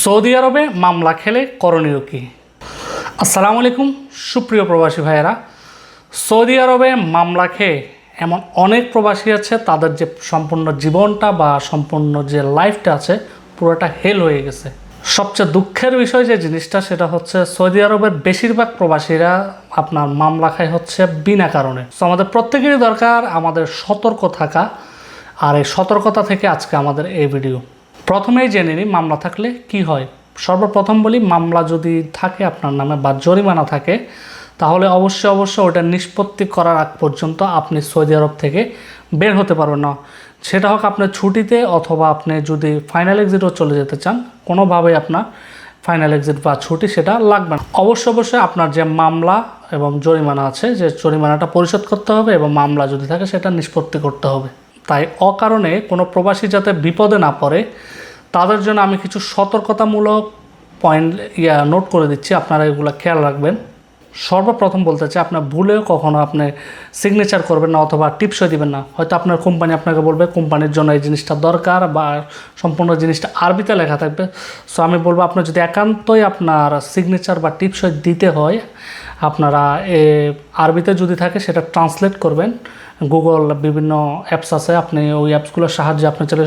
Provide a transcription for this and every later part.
Saudi আরবে মামলা খেলে করণীয় কী? আসসালামু আলাইকুম, সুপ্রিয় প্রবাসী ভাইয়েরা। সৌদি আরবে মামলা খেয়ে এমন অনেক প্রবাসী আছে, তাদের যে সম্পূর্ণ জীবনটা বা সম্পূর্ণ যে লাইফটা আছে, পুরোটা হেল হয়ে গেছে। সবচেয়ে দুঃখের বিষয় যে জিনিসটা, সেটা হচ্ছে সৌদি আরবের বেশিরভাগ প্রবাসীরা আপনার মামলা খায় হচ্ছে বিনা কারণে। তো আমাদের প্রত্যেকেরই দরকার আমাদের সতর্ক থাকা, আর এই সতর্কতা থেকে আজকে আমাদের এই ভিডিও প্রথমেই জেনে নিই, মামলা থাকলে কি হয়? সর্বপ্রথম বলি, মামলা যদি থাকে, আপনার নামে বা জরিমানা থাকে, তাহলে অবশ্যই অবশ্যই ওটা নিষ্পত্তি করার আগ পর্যন্ত আপনি সৌদি আরব থেকে বের হতে পারবেন না। সেটা হোক আপনার ছুটিতে অথবা আপনি যদি ফাইনাল এক্সিটও চলে যেতে চান, কোনোভাবেই আপনার ফাইনাল এক্সিট বা ছুটি সেটা লাগবে না। অবশ্যই অবশ্যই আপনার যে মামলা এবং জরিমানা আছে, যে জরিমানাটা পরিশোধ করতে হবে এবং মামলা যদি থাকে, সেটা নিষ্পত্তি করতে হবে। তাই অকারণে কোনো প্রবাসী যাতে বিপদে না পড়ে, তাদের জন্য আমি কিছু সতর্কতামূলক পয়েন্ট ইয়া নোট করে দিচ্ছি। আপনারা এগুলো খেয়াল রাখবেন। সর্বপ্রথম বলতে চাই, আপনার ভুলেও কখনো আপনি সিগনেচার করবেন না অথবা টিপসই দিবেন না। হয়তো আপনার কোম্পানি আপনাকে বলবে কোম্পানির জন্য এই জিনিসটা দরকার বা সম্পূর্ণ জিনিসটা আরবিতে লেখা থাকবে। সো আমি বলব, আপনার যদি একান্তই আপনার সিগনেচার বা টিপসই দিতে হয়, আপনারা এ আরবিতে যদি থাকে, সেটা ট্রান্সলেট করবেন। গুগল বিভিন্ন অ্যাপস আছে। আপনি ওই অ্যাপসগুলোর সাহায্যে আপনি চাইলে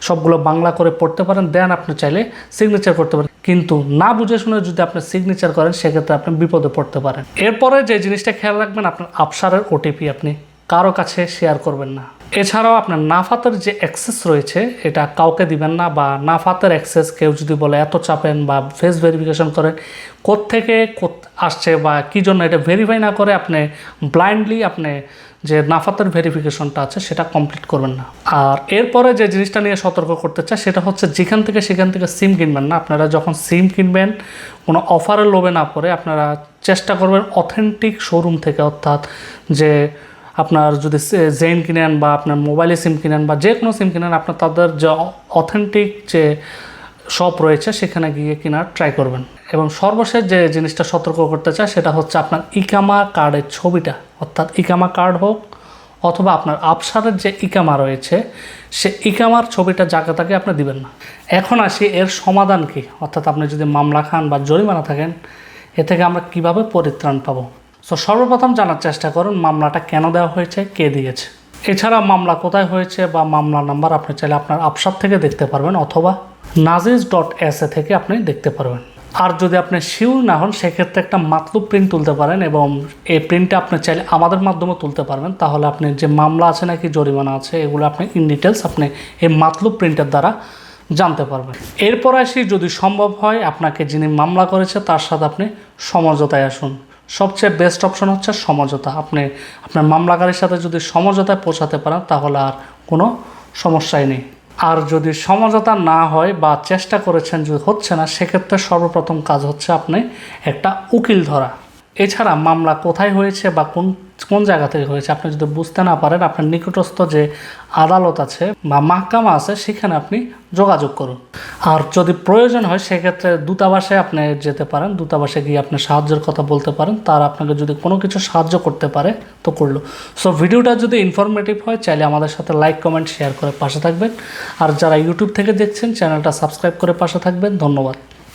সবগুলো বাংলা করে পড়তে পারেন। দেন আপনি চাইলে সিগনেচার করতে পারেন। কিন্তু না বুঝে শুনে যদি আপনি সিগনেচার করেন, সেক্ষেত্রে আপনি বিপদে পড়তে পারেন। এরপরে যে জিনিসটা খেয়াল রাখবেন, আপনার আফসারের ওটিপি আপনি কারও কাছে শেয়ার করবেন না। এছাড়াও আপনার নাফাতের যে অ্যাক্সেস রয়েছে, এটা কাউকে দিবেন না বা নাফাতের অ্যাক্সেস কেউ যদি বলে এত চাপেন বা ফেস ভেরিফিকেশন করেন, কোত্থেকে আসছে বা কী জন্য এটা ভেরিফাই না করে আপনি ব্লাইন্ডলি আপনি যে নাফাতের ভেরিফিকেশনটা আছে, সেটা কমপ্লিট করবেন না। আর এরপরে যে জিনিসটা নিয়ে সতর্ক করতে চাই, সেটা হচ্ছে যেখান থেকে সেখান থেকে সিম কিনবেন না। আপনারা যখন সিম কিনবেন, কোনো অফারের লোভে না পড়ে, আপনারা চেষ্টা করবেন অথেন্টিক শোরুম থেকে, অর্থাৎ যে আপনার যদি জেন কিনেন বা আপনার মোবাইলে সিম কিনেন বা যে কোনো সিম কিনেন, আপনার তাদের যে অথেন্টিক যে শপ রয়েছে, সেখানে গিয়ে কেনার ট্রাই করবেন। এবং সর্বশেষ যে জিনিসটা সতর্ক করতে চায় সেটা হচ্ছে আপনার ইকামা কার্ডের ছবিটা। অর্থাৎ ইকামা কার্ড হোক, অথবা আপনার আবসারের যে ইকামা রয়েছে, সে ইকামার ছবিটা তাকে আপনি দিবেন না। এখন আসি, এর সমাধান কি? অর্থাৎ আপনি যদি মামলা খান বা জরিমানা থাকেন, এ থেকে আমরা কীভাবে পরিত্রাণ পাবো? সো সর্বপ্রথম জানার চেষ্টা করুন, মামলাটা কেন দেওয়া হয়েছে, কে দিয়েছে? এছাড়া মামলা কোথায় হয়েছে বা মামলা নাম্বার আপনি চাইলে আপনার আপসার থেকে দেখতে পারবেন, অথবা নাজিজ ডট এস এ থেকে আপনি দেখতে পারবেন। আর যদি আপনি শিওর না হন, সেক্ষেত্রে একটা মাতলুব প্রিন্ট তুলতে পারেন এবং এই প্রিন্টটা আপনি চাইলে আমাদের মাধ্যমে তুলতে পারবেন। তাহলে আপনি যে মামলা আছে নাকি, জরিমানা আছে, এগুলো আপনি ইন ডিটেলস আপনি এই মাতলুব প্রিন্টের দ্বারা জানতে পারবেন। এরপর আসি, যদি সম্ভব হয় আপনাকে যিনি মামলা করেছে, তার সাথে আপনি সমঝোতায় আসুন। সবচেয়ে বেস্ট অপশন হচ্ছে সমঝোতা। আপনি, আপনার মামলাকারীর সাথে যদি সমঝোতায় পৌঁছাতে পারেন, তাহলে আর কোনো সমস্যাই নেই। আর যদি সমঝোতা না হয় বা চেষ্টা করেছেন যদি হচ্ছে না, সেক্ষেত্রে সর্বপ্রথম কাজ হচ্ছে আপনি একটা উকিল ধরা। এছাড়া মামলা কোথায় হয়েছে বা কোন কোন জায়গা থেকে হয়েছে? আপনি যদি বুঝতে না পারেন, আপনার নিকটস্থ যে আদালত আছে বা মাহকামা আছে, সেখানে আপনি যোগাযোগ করুন। আর যদি প্রয়োজন হয়, সেক্ষেত্রে দূতাবাসে আপনি যেতে পারেন। দূতাবাসে গিয়ে আপনি সাহায্যের কথা বলতে পারেন। তার আপনাকে যদি কোনো কিছু সাহায্য করতে পারে, তো করল। সো ভিডিওটা যদি ইনফরমেটিভ হয়, চাইলে আমাদের সাথে লাইক কমেন্ট শেয়ার করে পাশে থাকবেন। আর যারা ইউটিউব থেকে দেখছেন, চ্যানেলটা সাবস্ক্রাইব করে পাশে থাকবেন। ধন্যবাদ।